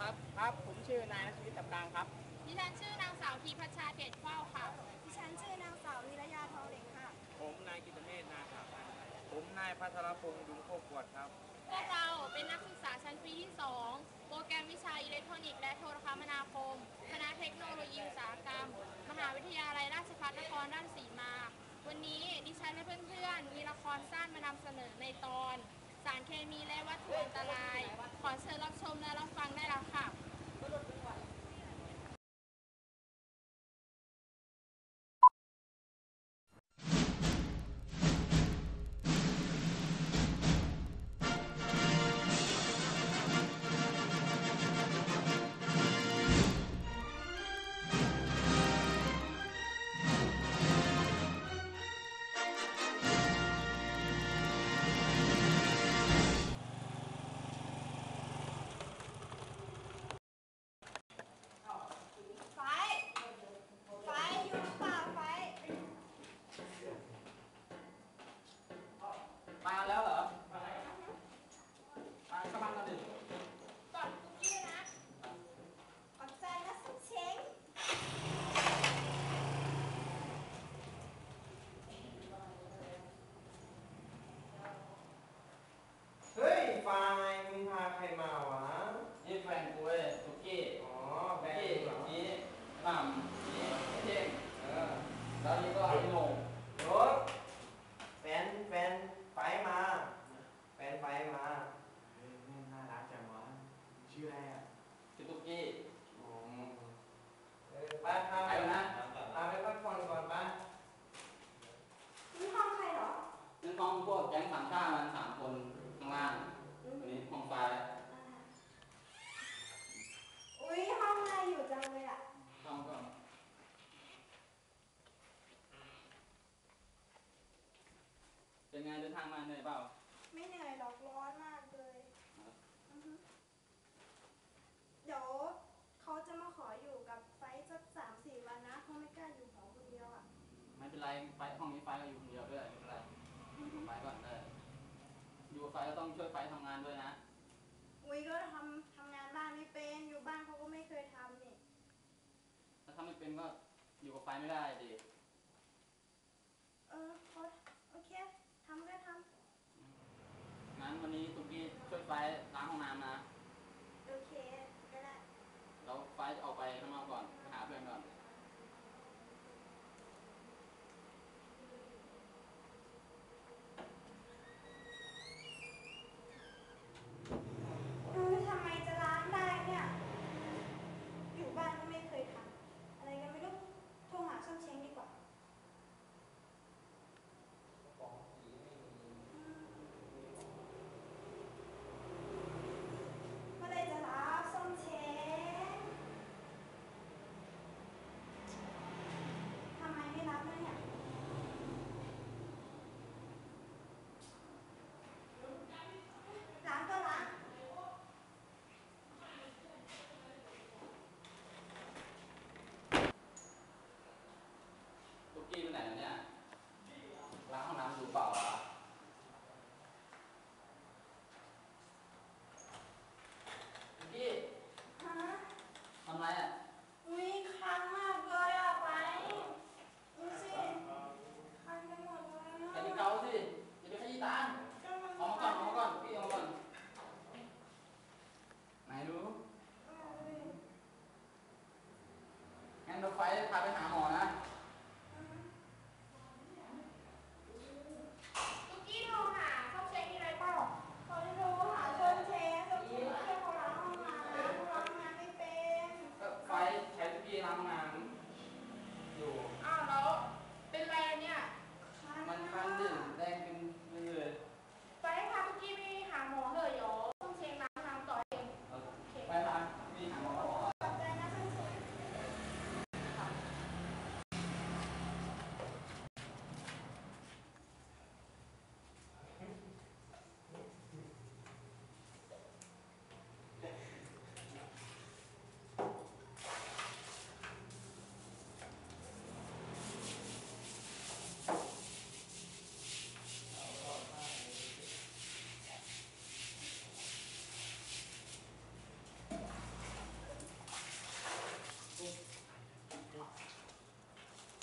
ครับ ครับ ผมชื่อนายนัทวิทย์ตับกลางครับ ดิฉันชื่อนางสาวทีพัชชาเกตเข้าค่ะ ดิฉันชื่อนางสาวนิรยาทองเหล็กค่ะ ผมนายกิตเมธนาครับ ผมนายพัทรพงษ์ดุงโคกวดครับ พวกเราเป็นนักศึกษาชั้นปีที่ 2 โปรแกรมวิชาอิเล็กทรอนิกส์และโทรคมนาคม คณะเทคโนโลยีอุตสาหกรรม มหาวิทยาลัยราชภัฏนครราชสีมา วันนี้ดิฉันและเพื่อนๆ มีละครสั้นมานำเสนอในตอนสารเคมีและวัตถุอันตราย ขอเชิญรับชมและรับฟังได้แล้วค่ะ เป็นไงเดินทางมาเหนื่อยเปล่าไม่เหนื่อยหรอกร้อนมากเลยอือฮึเดี๋ยวเขาจะมาขออยู่กับไฟสักสามสี่วันนะเขาไม่กล้าอยู่หอคนเดียวอะ ไม่เป็นไรไฟห้องนี้ไฟก็อยู่คนเดียวด้วยไม่เป็นไรไฟก่อนเลยอยู่กับไฟก็ต้องช่วยไฟทำงานด้วยนะอุ้ยก็ทำทำงานบ้านไม่เป็นอยู่บ้านเขาก็ไม่เคยทำนี่ถ้าทำไม่เป็นก็อยู่กับไฟไม่ได้ดิ เออเขาโอเคทำก็ท งั้น วันนี้ตุ๊กกี้ช่วยไฟล้างห้องน้ำนะ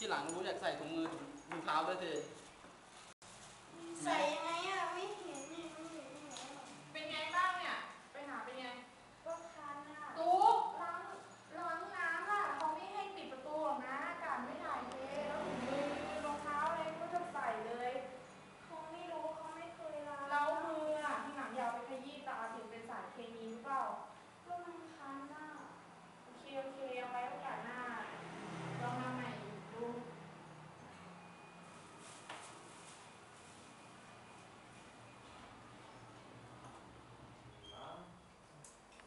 หลังรู้จักใส่ถุงมือถุงเท้าด้วยสิ ใส่ยังไงอะ ไม่เห็นไม่เห็นไม่เห็นไม่เห็น เป็นไงบ้างเนี่ย ไปหาเป็นไง ก็คันอะ ตุ๊กล้างล้างน้ำอะเขาไม่ให้ปิดประตูหรอกนะอากาศไม่ถ่ายเทแล้วถุงมือรองเท้าอะไรก็จะใส่เลย เขาไม่รู้เขาไม่เคยล้าง แล้วมืออะที่หนังอยาวไปขยี้ตาถึงเป็นสารเคมีหรือเปล่า ก็มันคันอะ โอเคโอเคเอาไว้โอกาสหน้าลองมาใหม่ดู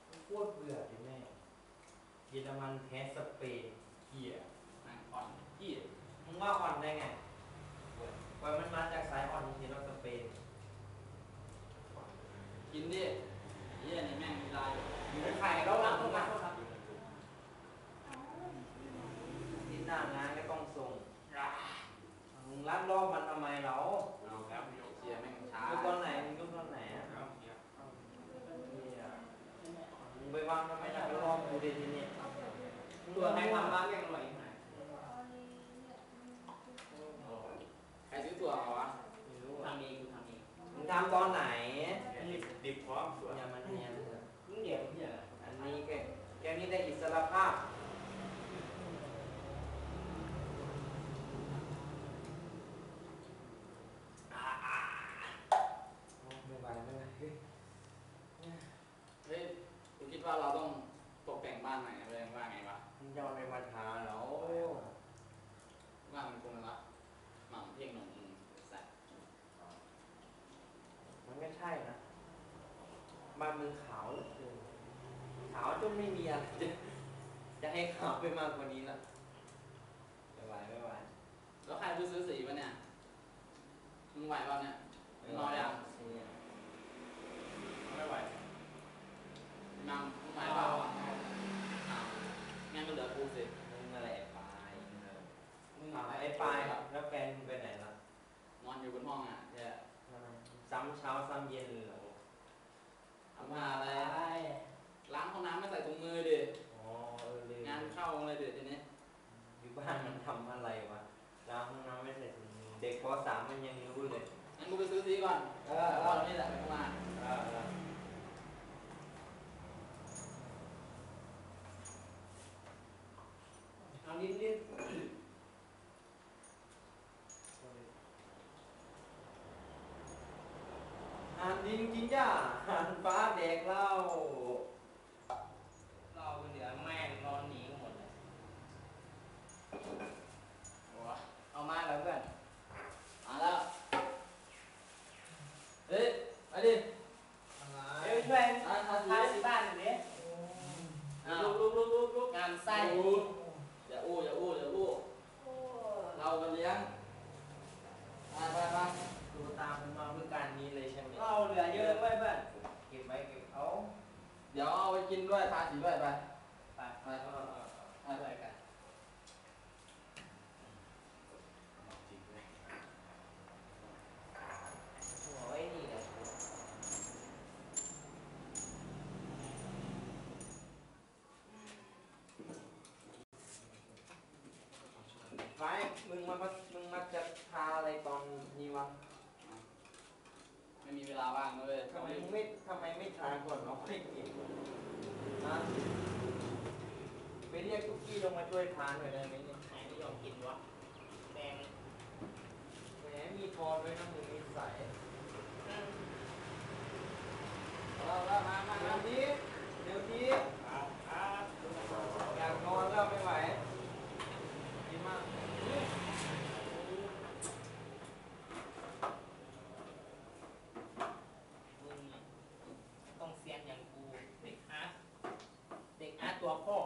โค ตรเบื่อเลยแม่เยอรมันแพ้สเปนเหี้ยแม่งอ่อนยี่มึงว่าอ่อนได้ไงปล่อยมันมาจากสายอ่อนจริงๆแล้วสเปนกินดิเยี่ยนี่แม่งมีลายอยู่ อยู่ในไข่แล้วหลังมึง มา มาที่หน้างานก็ต้องส่งมึงรัดรอบมันทำไมเรา เอาครับพี่โยก เชียร์แม่งช้า ยุคตอนไหนมึงยุคตอนไหนอะ เอาเฮีย เหี้ยมึงไปวางทำไมล่ะไปรอบกูดิทีนี้ ตัวใครทำบ้างยังอร่อยไหม เอาเลยเนี่ย ใครซื้อตัวเอาวะ ไม่รู้ ทำ อะ เองกูทำเอง มึงทำตอนไหน นี่ดิบพร้อมสวย อย่ามันเนียนเถอะ มึงเดี๋ยวเหี้ย อันนี้แกแกนี่ได้อิสรภาพอ่าอ่าโอ้ไม่ไหวไม่ไหวเฮ้ย เฮ้ยกูคิดว่าเราต้องตกแต่งบ้านใหม่เลยว่าไงวะ มึงจะเอาอะไรมาทาเหรอ ว่ามันคงละหม่ำเพ่งหนุ่มมึงใส่ มันไม่ใช่นะบ้าน มึงขาวเหลือเกินขาวจนไม่มีอะไรจะจะให้ขาวไปมากกว่านี้ละไม่ไหวไม่ไหวแล้วใครไปซื้อสีวะเนี่ยมึงไหวป่ะเนี่ยมึงนอนยังเนี่ยไม่ไหวนำมึงไหวเปล่าอะอ้าวงั้นก็เหลือกูสิมึงอะไรไอ้ปลายมึงอะไรมึงอะไอ้ปลายแล้วแฟนมึงไปไหนล่ะนอนอยู่บนห้องอะแค่ซ้ำเช้าซ้ำเย็นเลย เหรอทำงานอะไรล้างห้องน้ำไม่ใส่ถุงมือดิอ๋อเออเลยงานเข้าเลยเดี๋ยวทีนี้อยู่บ้านมันทำอะไรวะล้างห้องน้ำไม่ใส่ถุงมือเด็กปสามมันยังรู้เลยงั้นกูไปซื้อสีก่อนเออเอตออนนี้แหละไม่ต้องมาเออเออเอาลิ้นลิ้นอ่านดินกินหญ้าอ่านฟ้า แดกเหล้าเราเหลือแม่งนอนหนีกันหมดเลย โอ้ย เอามาแล้วเพื่อน มาแล้ว เฮ้ยไปดิ เอ้ยช่วย อะทาสี ทาสีบ้านหน่อยดิ อ้าว ลุกลุกลุกลุกลุก งานไส้อย่าอู้อย่าอู้อย่าอู้ โอ้ เราไปเลี้ยงไปไปไป ดูตามผมมาเพื่อการนี้เลยใช่ไหมเราเหลือเยอะเว้ยเพื่อนเก็บไว้เก็บเอา เดี๋ยวเอาไปกินด้วยทาสีด้วยไปไปไปไปไปกันโอ้ยนี่แหละไปมึงมามึงมาจะทาอะไรตอนนี้วะ ไม่มีเวลาว่างเลยทำไมมึงไม่ทำไมไม่ทานก่อนเราไม่กินนะไปเรียกทุกกี้ลงมาช่วยทานหน่อยได้ไหมเนี่ยไหนไม่ยอมกินวะแดงแหมมีทอนด้วยนะมึงมีใส่เราเรามามาเดี๋มายวนี้เดี๋ยวนี้ ครับครับ อยากนอนแล้วไม่ไหวดีมาก มึงต้องเซียนอย่างกูเด็กอาร์ตเด็กอาร์ตตัวพ่อ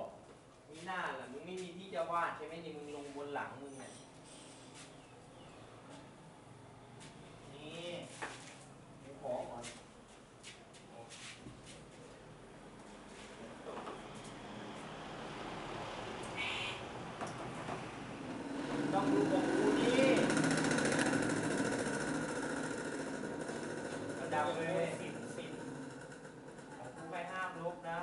มีหน้าล่ะมึงไม่มีที่จะวาดใช่ไหมนี่มึงลงบนหลังมึงเนี่ย นี่ มึงขอก่อนต้องดูของกูนี่ระดับเลย สินสิน ของกูไม่ห้ามลบนะ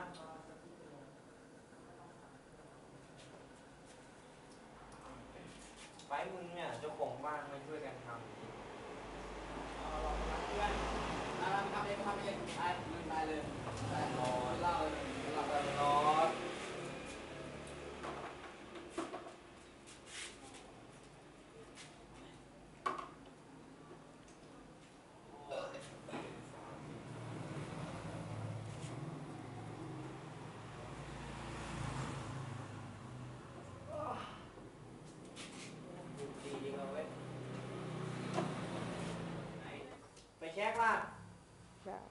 ไปมึงเนี่ยเจ้าของบ้านมาช่วยกันทำดิ เอาลองทำเพื่อนอ่าทำเองทำเองไปมึงไปเลยไปรอเล่าเลยหลับไป นอน ดีจริงเอาเว้ยไหนไปเช็คล่ะ นี่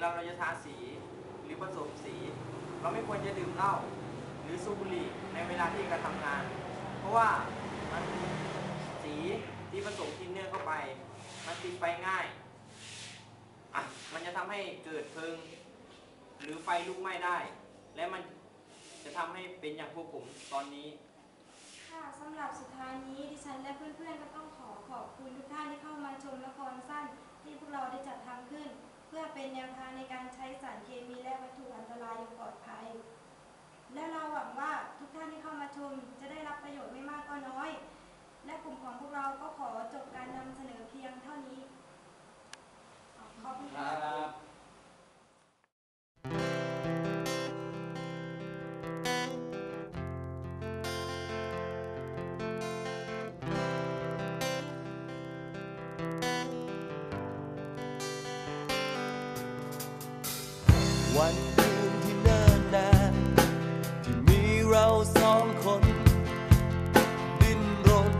เวลาเราจะทาสีหรือผสมสี เราไม่ควรจะดื่มเหล้าหรือสูบบุหรี่ในเวลาที่กระทำงาน เพราะว่ามันสีที่ผสมทินเนอร์เข้าไป มันติดไฟง่ายอะมันจะทำให้เกิดเพลิง หรือไฟลุกไหม้ได้ และมันจะทำให้เป็นอย่างพวกผมตอนนี้ ค่ะสำหรับสุดท้ายนี้ดิฉันและเพื่อนๆก็ต้องขอ เป็นแนวทางในการใช้สารเคมีและวัตถุอันตรายอย่างปลอดภัย และเราหวังว่าทุกท่านที่เข้ามาชมจะได้รับประโยชน์ไม่มากก็น้อย และกลุ่มของพวกเราก็ขอจบการนำเสนอเพียงเท่านี้ ขอบคุณครับ วันคืนที่เนิ่นนาน ที่มีเราสองคน ดิ้นรน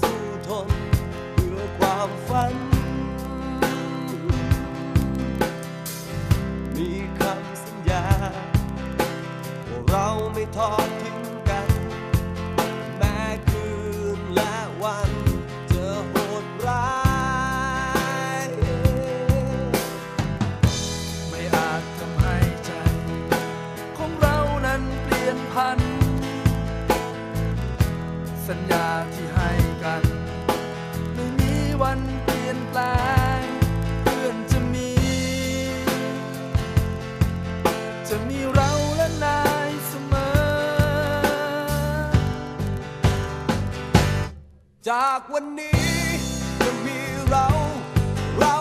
สู้ทน เพื่อความฝัน มีคำสัญญา ว่าเราไม่ทอดทิ้ง จะมีเราและนายเสมอ จากวันนี้จะมีเรา เรา